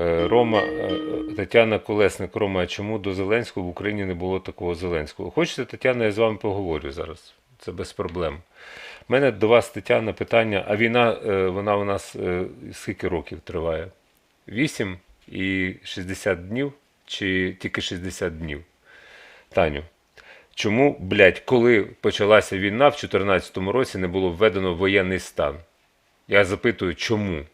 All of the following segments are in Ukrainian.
Е, Рома, е, Тетяна Колесник, Рома, чому до Зеленського в Україні не було такого Зеленського? Хочете, Тетяна, я з вами поговорю зараз. Це без проблем. У мене до вас, Тетяна, питання, а війна, е, вона у нас скільки років триває? 8 і 60 днів чи тільки 60 днів? Таню, чому, блядь, коли почалася війна в 2014 році не було введено воєнний стан? Я запитую, чому?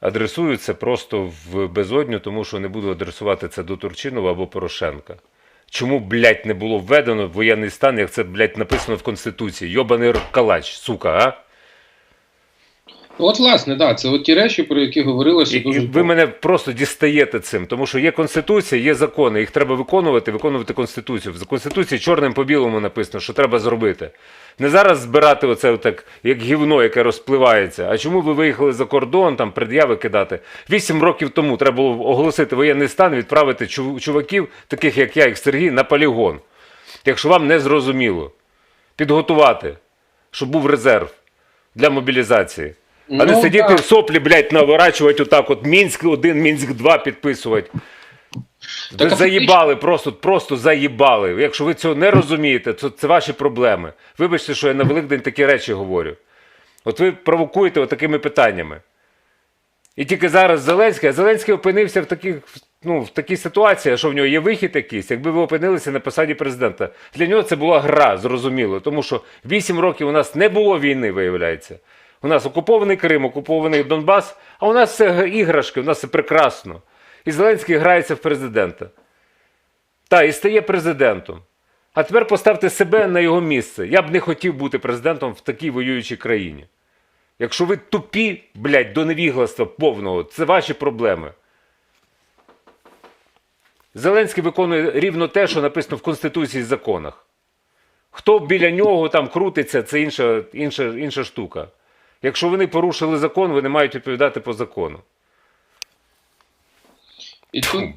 Адресую це просто в безодню, тому що не буду адресувати це до Турчинова або Порошенка. Чому, блядь, не було введено воєнний стан, як це, блядь, написано в Конституції? Йобаний калач, сука, а? От, власне, да, це от ті речі, про які говорилося І, дуже. і ви мене просто дістаєте цим, тому що є Конституція, є закони, їх треба виконувати, виконувати Конституцію. В Конституції чорним по білому написано, що треба зробити. Не зараз збирати оце так, як гівно, яке розпливається. А чому ви виїхали за кордон, там пред'яви кидати? Вісім років тому треба було оголосити воєнний стан, відправити чуваків, таких як я, як Сергій, на полігон. Якщо вам не зрозуміло, підготувати, щоб був резерв для мобілізації. А не Ну, сидіти в соплі, блядь, наворачувати отак, от Мінськ 1, Мінськ 2 підписувати. Ви а заїбали, просто, просто заїбали. Якщо ви цього не розумієте, то це ваші проблеми. Вибачте, що я на Великдень такі речі говорю. От ви провокуєте такими питаннями. І тільки зараз Зеленський, а Зеленський опинився в таких, ну, в такій ситуації, що в нього є вихід якийсь, якби ви опинилися на посаді президента. Для нього це була гра, зрозуміло. Тому що 8 років у нас не було війни, виявляється. У нас окупований Крим, окупований Донбас, а у нас все іграшки, у нас все прекрасно. І Зеленський грається в президента. Та, і стає президентом. А тепер поставте себе на його місце. Я б не хотів бути президентом в такій воюючій країні. Якщо ви тупі, блядь, до невігластва повного, це ваші проблеми. Зеленський виконує рівно те, що написано в Конституції і законах. Хто біля нього там крутиться, це інша, інша, інша штука. Якщо вони порушили закон, вони мають відповідати по закону. І тут